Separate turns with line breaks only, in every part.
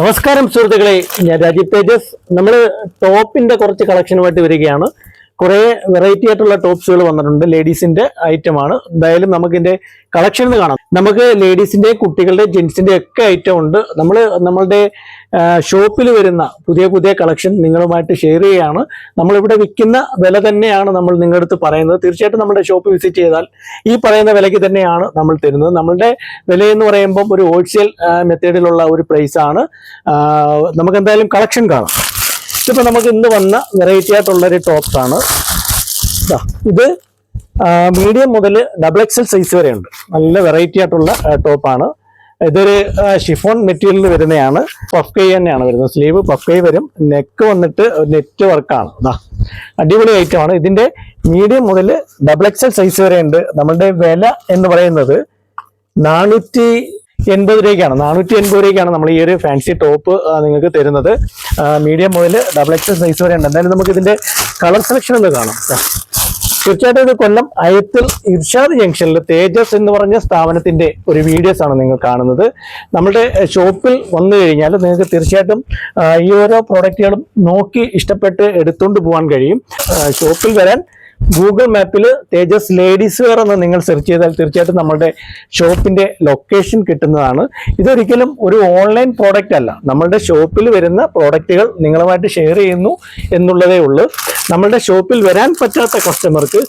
നമസ്കാരം സുഹൃത്തുക്കളെ. ഞാൻ രാജീവ് തേജസ്. നമ്മൾ ടോപ്പിന്റെ കുറച്ച് കളക്ഷനുമായിട്ട് വരികയാണ്. കുറേ വെറൈറ്റി ആയിട്ടുള്ള ടോപ്സുകൾ വന്നിട്ടുണ്ട് ലേഡീസിന്റെ ഐറ്റം ആണ്. എന്തായാലും നമുക്ക് ഇതിന്റെ കളക്ഷൻ കാണാം. നമുക്ക് ലേഡീസിന്റെ കുട്ടികളുടെ ജെൻസിന്റെ ഒക്കെ ഐറ്റം ഉണ്ട്. നമ്മൾ നമ്മളുടെ ഷോപ്പിൽ വരുന്ന പുതിയ പുതിയ കളക്ഷൻ നിങ്ങളുമായിട്ട് ഷെയർ ചെയ്യുകയാണ്. നമ്മളിവിടെ വിൽക്കുന്ന വില തന്നെയാണ് നമ്മൾ നിങ്ങളുടെ അടുത്ത് പറയുന്നത്. തീർച്ചയായിട്ടും നമ്മുടെ ഷോപ്പ് വിസിറ്റ് ചെയ്താൽ ഈ പറയുന്ന വിലയ്ക്ക് തന്നെയാണ് നമ്മൾ തരുന്നത്. നമ്മളുടെ വില എന്ന് പറയുമ്പോൾ ഒരു ഹോൾസെയിൽ മെത്തേഡിലുള്ള ഒരു പ്രൈസാണ് നമുക്ക് എന്തായാലും കളക്ഷൻ കാണാം. ഇതിപ്പോ നമുക്ക് ഇന്ന് വന്ന വെറൈറ്റി ആയിട്ടുള്ള ഒരു ടോപ്സ് ആണ്. ദാ, ഇത് മീഡിയം മുതൽ ഡബിൾ എക്സൽ സൈസ് വരെ ഉണ്ട് നല്ല വെറൈറ്റി ആയിട്ടുള്ള ടോപ്പാണ് ഇതൊരു ഷിഫോൺ മെറ്റീരിയലിൽ വരുന്നതാണ് പഫ് കൈ തന്നെയാണ് വരുന്നത്. സ്ലീവ് പഫ് കൈ വരും. നെക്ക് വന്നിട്ട് നെറ്റ് വർക്കാണ് ഇതാ അടിപൊളി ഐറ്റം ആണ്. ഇതിന്റെ മീഡിയം മുതൽ ഡബിൾ എക്സൽ സൈസ് വരെ ഉണ്ട് നമ്മളുടെ വില എന്ന് പറയുന്നത് നാനൂറ്റി എൺപത് രൂപയ്ക്കാണ് നാനൂറ്റി എൺപത് രൂപയ്ക്കാണ് നമ്മൾ ഈ ഒരു ഫാൻസി ടോപ്പ് നിങ്ങൾക്ക് തരുന്നത്. മീഡിയം മുതൽ ഡബിൾ എക്സൽ സൈസ് വരെ ഉണ്ട്. എന്തായാലും നമുക്ക് ഇതിന്റെ കളർ സെലക്ഷൻ ഒന്ന് കാണാം. തീർച്ചയായിട്ടും ഇത് കൊല്ലം അയത്തിൽ ഇർഷാദ് ജംഗ്ഷനിൽ തേജസ് എന്ന് പറഞ്ഞ സ്ഥാപനത്തിന്റെ ഒരു വീഡിയോസ് ആണ് നിങ്ങൾ കാണുന്നത്. നമ്മുടെ ഷോപ്പിൽ വന്നു കഴിഞ്ഞാൽ നിങ്ങൾക്ക് തീർച്ചയായിട്ടും ഈ ഓരോ പ്രോഡക്റ്റുകളും നോക്കി ഇഷ്ടപ്പെട്ട് എടുത്തുകൊണ്ട് പോകാൻ കഴിയും. ഷോപ്പിൽ വരാൻ ഗൂഗിൾ മാപ്പിൽ തേജസ് ലേഡീസ് വെയർ എന്ന് നിങ്ങൾ സെർച്ച് ചെയ്താൽ തീർച്ചയായിട്ടും നമ്മളുടെ ഷോപ്പിന്റെ ലൊക്കേഷൻ കിട്ടുന്നതാണ്. ഇതൊരിക്കലും ഒരു ഓൺലൈൻ പ്രോഡക്റ്റ് അല്ല. നമ്മളുടെ ഷോപ്പിൽ വരുന്ന പ്രോഡക്റ്റുകൾ നിങ്ങളുമായിട്ട് ഷെയർ ചെയ്യുന്നു എന്നുള്ളതേ ഉള്ളൂ. നമ്മളുടെ ഷോപ്പിൽ വരാൻ പറ്റാത്ത കസ്റ്റമർക്ക്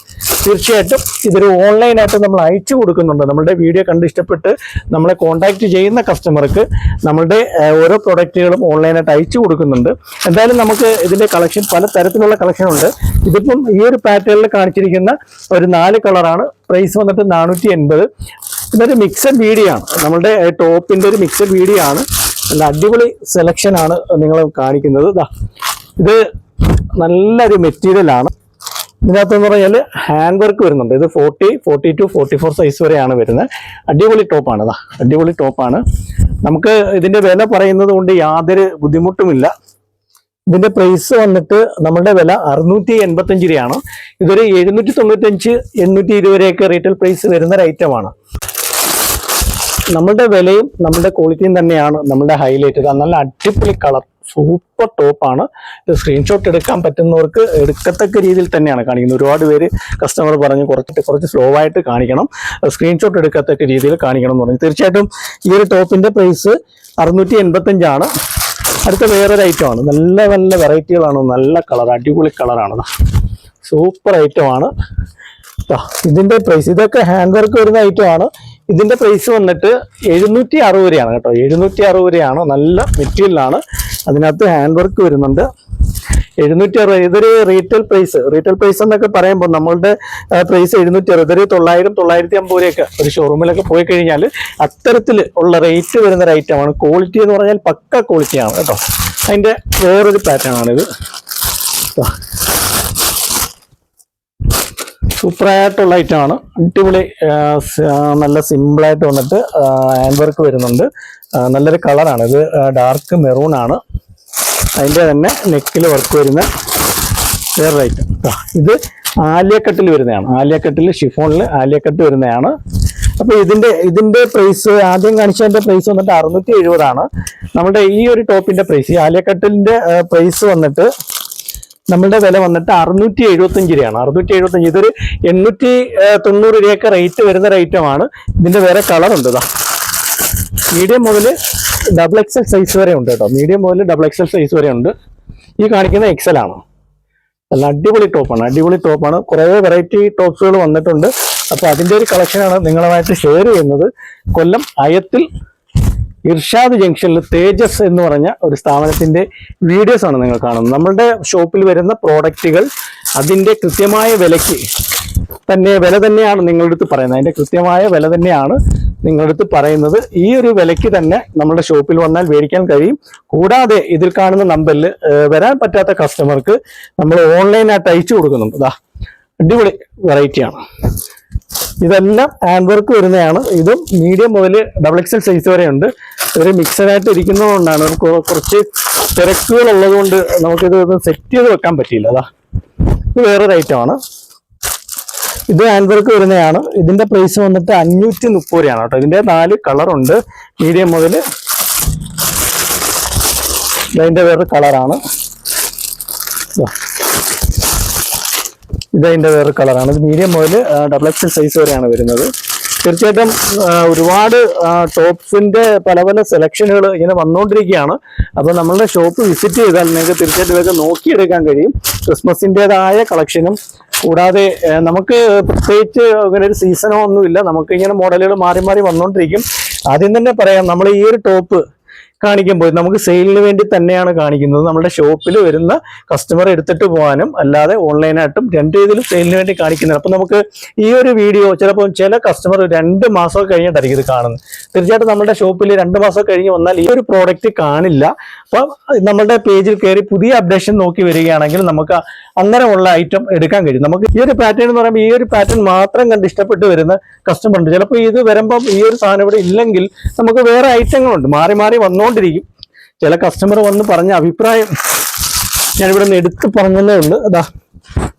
തീർച്ചയായിട്ടും ഇതൊരു ഓൺലൈനായിട്ട് നമ്മൾ അയച്ചു കൊടുക്കുന്നുണ്ട്. നമ്മളുടെ വീഡിയോ കണ്ട് ഇഷ്ടപ്പെട്ട് നമ്മളെ കോൺടാക്റ്റ് ചെയ്യുന്ന കസ്റ്റമർക്ക് നമ്മളുടെ ഓരോ പ്രോഡക്റ്റുകളും ഓൺലൈനായിട്ട് അയച്ചു കൊടുക്കുന്നുണ്ട്. എന്തായാലും നമുക്ക് ഇതിന്റെ കളക്ഷൻ പല തരത്തിലുള്ള കളക്ഷൻ ഉണ്ട്. ഇതിപ്പം ഈ ഒരു പാറ്റേണിൽ കാണിച്ചിരിക്കുന്ന ഒരു നാല് കളറാണ് പ്രൈസ് വന്നിട്ട് നാനൂറ്റി എൺപത് ഇതൊരു മിക്സഡ് വീഡിയോ ആണ്. നമ്മുടെ ടോപ്പിന്റെ ഒരു മിക്സഡ് വീഡിയോ ആണ്. നല്ല അടിപൊളി സെലക്ഷൻ ആണ് നിങ്ങൾ കാണിക്കുന്നത്. ഇത് നല്ലൊരു മെറ്റീരിയലാണ് ഇതിനകത്തെന്ന് പറഞ്ഞാൽ ഹാൻഡ് വർക്ക് വരുന്നുണ്ട്. ഇത് forty forty two forty four size വരെയാണ് വരുന്നത്. അടിപൊളി ടോപ്പാണ് അതാ അടിപൊളി ടോപ്പാണ് നമുക്ക് ഇതിന്റെ വില പറയുന്നത് കൊണ്ട് യാതൊരു ബുദ്ധിമുട്ടുമില്ല. ഇതിന്റെ പ്രൈസ് വന്നിട്ട് നമ്മുടെ വില അറുന്നൂറ്റി എൺപത്തഞ്ച് രൂപയാണ്. ഇതൊരു എഴുന്നൂറ്റി തൊണ്ണൂറ്റഞ്ച് എണ്ണൂറ്റി ഇരുപത് രൂപയൊക്കെ റീറ്റെയിൽ പ്രൈസ് വരുന്ന ഒരു ഐറ്റമാണ് നമ്മളുടെ വിലയും നമ്മുടെ ക്വാളിറ്റിയും തന്നെയാണ് നമ്മുടെ ഹൈലൈറ്റ് നല്ല അടിപൊളി കളർ സൂപ്പർ ടോപ്പാണ് സ്ക്രീൻഷോട്ട് എടുക്കാൻ പറ്റുന്നവർക്ക് എടുക്കത്തക്ക രീതിയിൽ തന്നെയാണ് കാണിക്കുന്നത്. ഒരുപാട് പേര് കസ്റ്റമർ പറഞ്ഞ് കുറച്ചിട്ട് കുറച്ച് സ്ലോ ആയിട്ട് കാണിക്കണം. സ്ക്രീൻഷോട്ട് എടുക്കത്തക്ക രീതിയിൽ കാണിക്കണം എന്ന് പറഞ്ഞു. തീർച്ചയായിട്ടും ഈ ഒരു ടോപ്പിന്റെ പ്രൈസ് അറുന്നൂറ്റി എൺപത്തഞ്ചാണ് അടുത്ത വേറൊരു ഐറ്റമാണ് നല്ല നല്ല വെറൈറ്റികളാണ് നല്ല കളർ അടിപൊളി കളറാണ് സൂപ്പർ ഐറ്റമാണ് ആണ്. ഇതിന്റെ പ്രൈസ് ഇതൊക്കെ ഹാൻഡ് വർക്ക് വരുന്ന ഐറ്റം ആണ്. ഇതിന്റെ പ്രൈസ് വന്നിട്ട് എഴുന്നൂറ്റി അറുപത് രൂപയാണ് കേട്ടോ. എഴുന്നൂറ്റി അറുപത് രൂപയാണ്. നല്ല മെറ്റീരിയലാണ് അതിനകത്ത് ഹാൻഡ് വർക്ക് വരുന്നുണ്ട്. എഴുന്നൂറ്റി അറുപത് ഇതൊരു റീറ്റെയിൽ പ്രൈസ് റീറ്റെയിൽ പ്രൈസ് എന്നൊക്കെ പറയുമ്പോൾ നമ്മളുടെ പ്രൈസ് എഴുന്നൂറ്റി അറുപത് ഇതൊരു തൊള്ളായിരം തൊള്ളായിരത്തി അമ്പത് രൂപയൊക്കെ ഒരു ഷോറൂമിലൊക്കെ പോയി കഴിഞ്ഞാൽ അത്തരത്തിൽ ഉള്ള റേറ്റ് വരുന്ന ഒരു ഐറ്റമാണ് ക്വാളിറ്റി എന്ന് പറഞ്ഞാൽ പക്ക ക്വാളിറ്റിയാണ് കേട്ടോ. അതിന്റെ വേറൊരു ദാ. സൂപ്പറായിട്ടുള്ള ഐറ്റമാണ് അടിപൊളി നല്ല സിമ്പിളായിട്ട് വന്നിട്ട് ഹാൻഡ് വർക്ക് വരുന്നുണ്ട്. നല്ലൊരു കളറാണ് ഇത് ഡാർക്ക് മെറൂൺ ആണ്. അതിന്റെ തന്നെ നെക്കിൽ വർക്ക് വരുന്ന വേറൊരു ഐറ്റം ഇത് ആലിയക്കട്ടിൽ വരുന്നതാണ്. ആലിയക്കട്ടിൽ ഷിഫോണിൽ ആലിയക്കട്ട് വരുന്നതാണ്. അപ്പോൾ ഇതിന്റെ ഇതിന്റെ പ്രൈസ് ആദ്യം കാണിച്ചതിന്റെ പ്രൈസ് വന്നിട്ട് അറുന്നൂറ്റി എഴുപതാണ് നമ്മുടെ ഈ ഒരു ടോപ്പിന്റെ പ്രൈസ് ഈ ആലിയക്കെട്ടിന്റെ പ്രൈസ് വന്നിട്ട് നമ്മളുടെ വില വന്നിട്ട് അറുന്നൂറ്റി എഴുപത്തഞ്ച് രൂപയാണ്. അറുന്നൂറ്റി എഴുപത്തഞ്ച് ഇതൊരു എണ്ണൂറ്റി തൊണ്ണൂറ് രൂപയൊക്കെ റേറ്റ് വരുന്ന ഒരു ഐറ്റമാണ് ഇതിന്റെ വേറെ കളറുണ്ട് ഇതാ മീഡിയം മുതൽ ഡബിൾ എക്സൽ സൈസ് വരെ ഉണ്ട് കേട്ടോ. മീഡിയം മുതൽ ഡബിൾ എക്സൽ സൈസ് വരെ ഉണ്ട്. ഈ കാണിക്കുന്ന എക്സൽ ആണ്. നല്ല അടിപൊളി ടോപ്പാണ് അടിപൊളി ടോപ്പാണ് കുറേ വെറൈറ്റി ടോപ്സുകൾ വന്നിട്ടുണ്ട്. അപ്പോൾ അതിന്റെ ഒരു കളക്ഷനാണ് നിങ്ങളുമായിട്ട് ഷെയർ ചെയ്യുന്നത്. കൊല്ലം അയത്തിൽ ഇർഷാദ് ജംഗ്ഷനിൽ തേജസ് എന്ന് പറഞ്ഞ ഒരു സ്ഥാപനത്തിന്റെ വീഡിയോസ് ആണ് നിങ്ങൾ കാണുന്നത്. നമ്മളുടെ ഷോപ്പിൽ വരുന്ന പ്രോഡക്റ്റുകൾ അതിന്റെ കൃത്യമായ വിലയ്ക്ക് തന്നെ വില തന്നെയാണ് നിങ്ങളുടെ അടുത്ത് പറയുന്നത്. അതിന്റെ കൃത്യമായ വില തന്നെയാണ് നിങ്ങളുടെ അടുത്ത് പറയുന്നത് ഈ ഒരു വിലയ്ക്ക് തന്നെ നമ്മുടെ ഷോപ്പിൽ വന്നാൽ മേടിക്കാൻ കഴിയും. കൂടാതെ ഇതിൽ കാണുന്ന നമ്പറിൽ വരാൻ പറ്റാത്ത കസ്റ്റമർക്ക് നമ്മൾ ഓൺലൈനായിട്ട് അയച്ചു കൊടുക്കുന്നുണ്ട് ഇതാ അടിപൊളി വെറൈറ്റിയാണ് ഇതെല്ലാം ഹാൻഡ് വർക്ക് വരുന്നതാണ്. ഇതും മീഡിയം മുതൽ ഡബിൾ എക്സൽ സൈസ് വരെ ഉണ്ട്. ഒരു മിക്സഡായിട്ട് ഇരിക്കുന്നതുകൊണ്ടാണ് കുറച്ച് തിരക്കുകൾ ഉള്ളതുകൊണ്ട് നമുക്കിത് സെറ്റ് ചെയ്ത് വെക്കാൻ പറ്റിയില്ല. അതാ ഇത് വേറൊരു ഐറ്റമാണ് ഇത് ഹാൻഡ് വർക്ക് വരുന്നതാണ്. ഇതിന്റെ പ്രൈസ് വന്നിട്ട് അഞ്ഞൂറ്റി മുപ്പത് രൂപയാണ് കേട്ടോ. ഇതിന്റെ നാല് കളർ ഉണ്ട്. മീഡിയം മുതൽ ഇതിന്റെ വേറൊരു കളറാണ് ഇതതിന്റെ വേറൊരു കളറാണ് ഇത് മീഡിയം മുതൽ ഡബിൾ എക്സ് സൈസ് വരെയാണ് വരുന്നത്. തീർച്ചയായിട്ടും ഒരുപാട് ടോപ്സിന്റെ പല പല സെലക്ഷനുകൾ ഇങ്ങനെ വന്നുകൊണ്ടിരിക്കുകയാണ് അപ്പോൾ നമ്മളുടെ ഷോപ്പ് വിസിറ്റ് ചെയ്താൽ നിങ്ങൾക്ക് തീർച്ചയായിട്ടും ഇതൊക്കെ നോക്കിയെടുക്കാൻ കഴിയും. ക്രിസ്മസിന്റെതായ കളക്ഷനും കൂടാതെ നമുക്ക് പ്രത്യേകിച്ച് അങ്ങനെ ഒരു സീസണോ ഒന്നുമില്ല നമുക്ക് ഇങ്ങനെ മോഡലുകൾ മാറി മാറി വന്നുകൊണ്ടിരിക്കും ആദ്യം തന്നെ പറയാം നമ്മൾ ഈ ഒരു ടോപ്പ് കാണിക്കുമ്പോൾ നമുക്ക് സെയിലിന് വേണ്ടി തന്നെയാണ് കാണിക്കുന്നത്. നമ്മുടെ ഷോപ്പിൽ വരുന്ന കസ്റ്റമർ എടുത്തിട്ട് പോകാനും അല്ലാതെ ഓൺലൈനായിട്ടും രണ്ട് രീതിയിലും സെയിലിന് വേണ്ടി കാണിക്കുന്നത്. അപ്പം നമുക്ക് ഈ ഒരു വീഡിയോ ചിലപ്പോൾ ചില കസ്റ്റമർ രണ്ട് മാസം കഴിഞ്ഞിട്ടായിരിക്കും ഇത് കാണുന്നത്. തീർച്ചയായിട്ടും നമ്മുടെ ഷോപ്പിൽ രണ്ട് മാസം കഴിഞ്ഞ് വന്നാൽ ഈ ഒരു പ്രോഡക്റ്റ് കാണില്ല. അപ്പം നമ്മുടെ പേജിൽ കയറി പുതിയ അപ്ഡേഷൻ നോക്കി വരികയാണെങ്കിൽ നമുക്ക് അങ്ങനെയുള്ള ഐറ്റം എടുക്കാൻ കഴിയും. നമുക്ക് ഈ ഒരു പാറ്റേൺ എന്ന് പറയുമ്പോൾ ഈ ഒരു പാറ്റേൺ മാത്രം കണ്ട് ഇഷ്ടപ്പെട്ട് വരുന്ന കസ്റ്റമർ ഉണ്ട്. ചിലപ്പോൾ ഇത് വരുമ്പം ഈ ഒരു സാധനം ഇവിടെ ഇല്ലെങ്കിൽ നമുക്ക് വേറെ ഐറ്റങ്ങളുണ്ട് മാറി മാറി വന്നുകൊണ്ടിരിക്കും ചില കസ്റ്റമർ വന്ന് പറഞ്ഞ അഭിപ്രായം ഞാനിവിടെ നിന്ന് എടുത്ത് പറഞ്ഞതേ ഉള്ളൂ. അതാ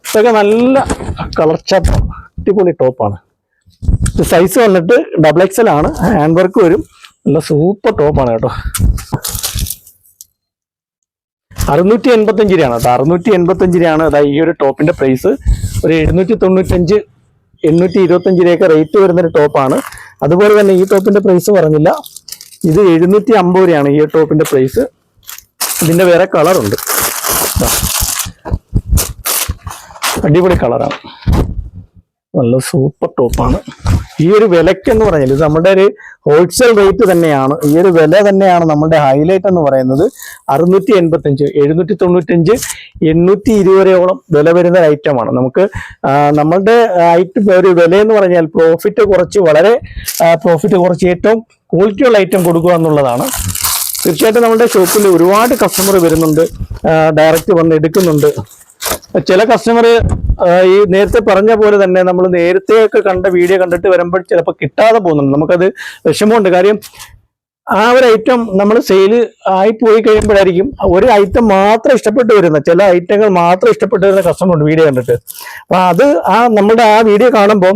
ഇതൊക്കെ നല്ല കളർ ചാപ്പ് അടിപൊളി ടോപ്പാണ് സൈസ് വന്നിട്ട് ഡബിൾ എക്സൽ ആണ്. ഹാൻഡ് വർക്ക് വരും. നല്ല സൂപ്പർ ടോപ്പാണ് കേട്ടോ. അറുന്നൂറ്റി എൺപത്തഞ്ച് രൂപയാണ് കേട്ടോ. അറുന്നൂറ്റി എൺപത്തഞ്ച് രൂപയാണ്. അതാ ഈ ഒരു ടോപ്പിന്റെ പ്രൈസ് ഒരു എഴുന്നൂറ്റി തൊണ്ണൂറ്റഞ്ച് എണ്ണൂറ്റി ഇരുപത്തഞ്ച് രൂപയൊക്കെ റേറ്റ് വരുന്നൊരു ടോപ്പാണ് അതുപോലെ തന്നെ ഈ ടോപ്പിന്റെ പ്രൈസ് പറഞ്ഞില്ല. ഇത് എഴുന്നൂറ്റി അമ്പത് രൂപയാണ് ഈ ടോപ്പിന്റെ പ്രൈസ് ഇതിന്റെ വേറെ കളറുണ്ട് അടിപൊളി കളറാണ് നല്ല സൂപ്പർ ടോപ്പാണ് ഈ ഒരു വിലക്ക് എന്ന് പറഞ്ഞാൽ ഇത് നമ്മുടെ ഒരു ഹോൾസെയിൽ റേറ്റ് തന്നെയാണ്. ഈ ഒരു വില തന്നെയാണ് നമ്മുടെ ഹൈലൈറ്റ് എന്ന് പറയുന്നത്. അറുന്നൂറ്റി എൺപത്തഞ്ച് എഴുന്നൂറ്റി തൊണ്ണൂറ്റഞ്ച് എണ്ണൂറ്റി ഇരുപതോളം വില വരുന്ന ഒരു ഐറ്റമാണ് നമുക്ക് നമ്മളുടെ ഒരു വില എന്ന് പറഞ്ഞാൽ പ്രോഫിറ്റ് കുറച്ച് വളരെ പ്രോഫിറ്റ് കുറച്ച് ഏറ്റവും ക്വാളിറ്റിയുള്ള ഐറ്റം കൊടുക്കുക എന്നുള്ളതാണ്. തീർച്ചയായിട്ടും നമ്മുടെ ഷോപ്പിൽ ഒരുപാട് കസ്റ്റമർ വരുന്നുണ്ട്. ഡയറക്റ്റ് വന്ന് എടുക്കുന്നുണ്ട്. ചില കസ്റ്റമർ ഈ നേരത്തെ പറഞ്ഞ പോലെ തന്നെ നമ്മൾ നേരത്തെ ഒക്കെ കണ്ട വീഡിയോ കണ്ടിട്ട് വരുമ്പോൾ ചിലപ്പോൾ കിട്ടാതെ പോകുന്നുണ്ട്. നമുക്കത് വിഷമമുണ്ട്. കാര്യം ആ ഒരു ഐറ്റം നമ്മൾ സെയിൽ ആയി പോയി കഴിയുമ്പോഴായിരിക്കും ഒരു ഐറ്റം മാത്രം ഇഷ്ടപ്പെട്ട് വരുന്ന ചില ഐറ്റങ്ങൾ മാത്രം ഇഷ്ടപ്പെട്ട് വരുന്ന കസ്റ്റമർ ഉണ്ട് വീഡിയോ കണ്ടിട്ട്. അപ്പൊ അത് ആ നമ്മുടെ ആ വീഡിയോ കാണുമ്പോൾ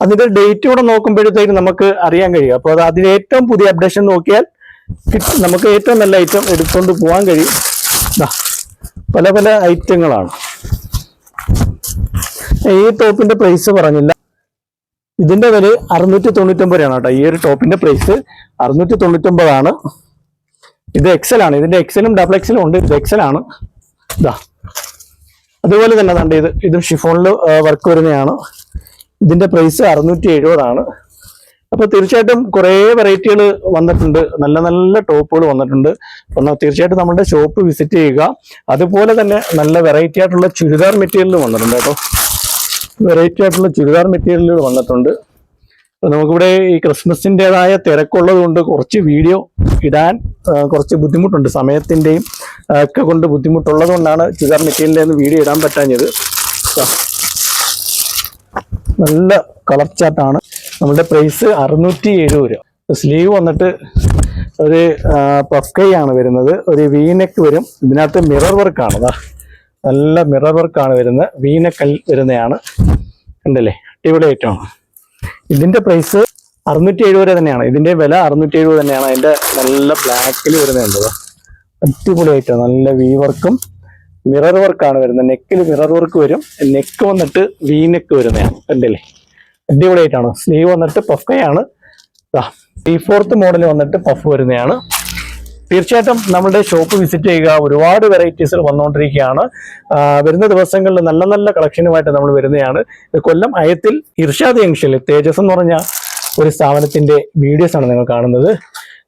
അതിന്റെ ഡേറ്റ് കൂടെ നോക്കുമ്പോഴത്തേക്കും നമുക്ക് അറിയാൻ കഴിയും. അപ്പോൾ അത് അതിന് ഏറ്റവും പുതിയ അപ്ഡേഷൻ നോക്കിയാൽ നമുക്ക് ഏറ്റവും നല്ല ഐറ്റം എടുത്തുകൊണ്ട് പോകാൻ കഴിയും. പല പല ഐറ്റങ്ങളാണ്. ഈ ടോപ്പിന്റെ പ്രൈസ് പറഞ്ഞില്ല. ഇതിന്റെ വില അറുന്നൂറ്റി തൊണ്ണൂറ്റൊമ്പത് രൂപയാണ് കേട്ടോ. ഈ ഒരു ടോപ്പിന്റെ പ്രൈസ് അറുന്നൂറ്റി തൊണ്ണൂറ്റൊമ്പതാണ് ഇത് എക്സൽ ആണ്. ഇതിന്റെ എക്സലും ഡബിൾ എക്സലും ഉണ്ട്. ഇത് എക്സൽ ആണ്. ഇതാ അതുപോലെ തന്നെ കണ്ട് ഇത്. ഇതും ഷിഫോണിൽ വർക്ക് വരുന്നതാണ്. ഇതിന്റെ പ്രൈസ് അറുന്നൂറ്റി എഴുപതാണ് അപ്പൊ തീർച്ചയായിട്ടും കുറേ വെറൈറ്റികൾ വന്നിട്ടുണ്ട്. നല്ല നല്ല ടോപ്പുകൾ വന്നിട്ടുണ്ട്. ഒന്ന് തീർച്ചയായിട്ടും നമ്മുടെ ഷോപ്പ് വിസിറ്റ് ചെയ്യുക. അതുപോലെ തന്നെ നല്ല വെറൈറ്റി ആയിട്ടുള്ള ചുരിദാർ മെറ്റീരിയൽ വന്നിട്ടുണ്ട് കേട്ടോ. വെറൈറ്റി ആയിട്ടുള്ള ചുരിദാർ മെറ്റീരിയലുകൾ വന്നിട്ടുണ്ട്. നമുക്കിവിടെ ഈ ക്രിസ്മസിന്റെതായ തിരക്കുള്ളത് കൊണ്ട് കുറച്ച് വീഡിയോ ഇടാൻ കുറച്ച് ബുദ്ധിമുട്ടുണ്ട്. സമയത്തിന്റെയും ഒക്കെ കൊണ്ട് ബുദ്ധിമുട്ടുള്ളത് കൊണ്ടാണ് ചുരിദാർ മെറ്റീരിയലിൽ വീഡിയോ ഇടാൻ പറ്റാഞ്ഞത്. നല്ല കളർ ചാർട്ടാണ്. നമ്മുടെ പ്രൈസ് അറുന്നൂറ്റി എഴുപത് രൂപ സ്ലീവ് വന്നിട്ട് ഒരു പഫ് കൈ ആണ് വരുന്നത്. ഒരു വീനെക്ക് വരും. ഇതിനകത്ത് മിറർ വർക്കാണ് ദാ നല്ല മിറർ വർക്കാണ് വരുന്നത്. വീനക്കൽ വരുന്നതാണ്. ഉണ്ടല്ലേ അടിപൊളി ഐറ്റമാണ് ഇതിന്റെ പ്രൈസ് അറുന്നൂറ്റി എഴുപത് രൂപ തന്നെയാണ്. ഇതിന്റെ വില അറുന്നൂറ്റി എഴുപത് തന്നെയാണ്. അതിന്റെ നല്ല ബ്ലാക്കിൽ വരുന്നുണ്ട്. അടിപൊളി ഐറ്റം നല്ല വി വർക്കും മിറർ വർക്കാണ് വരുന്നത്. നെക്കിൽ മിറർ വർക്ക് വരും. നെക്ക് വന്നിട്ട് വി നെക്ക് വരുന്നതാണ്. കണ്ടില്ലേ? അടിപൊളിയായിട്ടാണ്. സ്ലീവ് വന്നിട്ട് പഫയാണ് ടി ഫോർത്ത് മോഡൽ വന്നിട്ട് പഫ് വരുന്നതാണ്. തീർച്ചയായിട്ടും നമ്മുടെ ഷോപ്പ് വിസിറ്റ് ചെയ്യുക. ഒരുപാട് വെറൈറ്റീസ് വന്നുകൊണ്ടിരിക്കുകയാണ്. വരുന്ന ദിവസങ്ങളിൽ നല്ല നല്ല കളക്ഷനുമായിട്ട് നമ്മൾ വരുന്നതാണ്. കൊല്ലം അയത്തിൽ ഇർഷാദ് ജംഗ്ഷനിൽ തേജസ് എന്ന് പറഞ്ഞ ഒരു സ്ഥാപനത്തിന്റെ വീഡിയോസ് ആണ് നിങ്ങൾ കാണുന്നത്.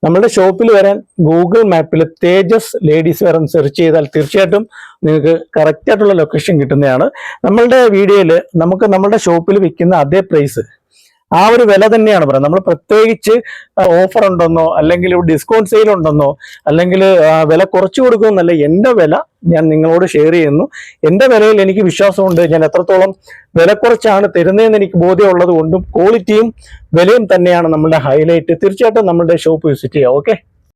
നമ്മുടെ ഷോപ്പിൽ വരാൻ ഗൂഗിൾ മാപ്പിൽ തേജസ് ലേഡീസ് വെയർ സെർച്ച് ചെയ്താൽ തീർച്ചയായിട്ടും നിങ്ങൾക്ക് കറക്റ്റ് ആയിട്ടുള്ള ലൊക്കേഷൻ കിട്ടുന്നതാണ്. നമ്മളുടെ വീഡിയോയിൽ നമുക്ക് നമ്മുടെ ഷോപ്പിൽ വിൽക്കുന്ന അതേ പ്രൈസ് ആ ഒരു വില തന്നെയാണ് പറയുന്നത്. നമ്മൾ പ്രത്യേകിച്ച് ഓഫർ ഉണ്ടെന്നോ അല്ലെങ്കിൽ ഡിസ്കൗണ്ട് സെയിൽ ഉണ്ടെന്നോ അല്ലെങ്കിൽ വില കുറച്ചു കൊടുക്കുമെന്നല്ല എന്റെ വില ഞാൻ നിങ്ങളോട് ഷെയർ ചെയ്യുന്നു. എന്റെ വിലയിൽ എനിക്ക് വിശ്വാസമുണ്ട്. ഞാൻ എത്രത്തോളം വില കുറച്ചാണ് തരുന്നതെന്ന് എനിക്ക് ബോധ്യമുള്ളത് കൊണ്ടും ക്വാളിറ്റിയും വിലയും തന്നെയാണ് നമ്മുടെ ഹൈലൈറ്റ് തീർച്ചയായിട്ടും നമ്മുടെ ഷോപ്പ് വിസിറ്റ് ചെയ്യുക ഓക്കെ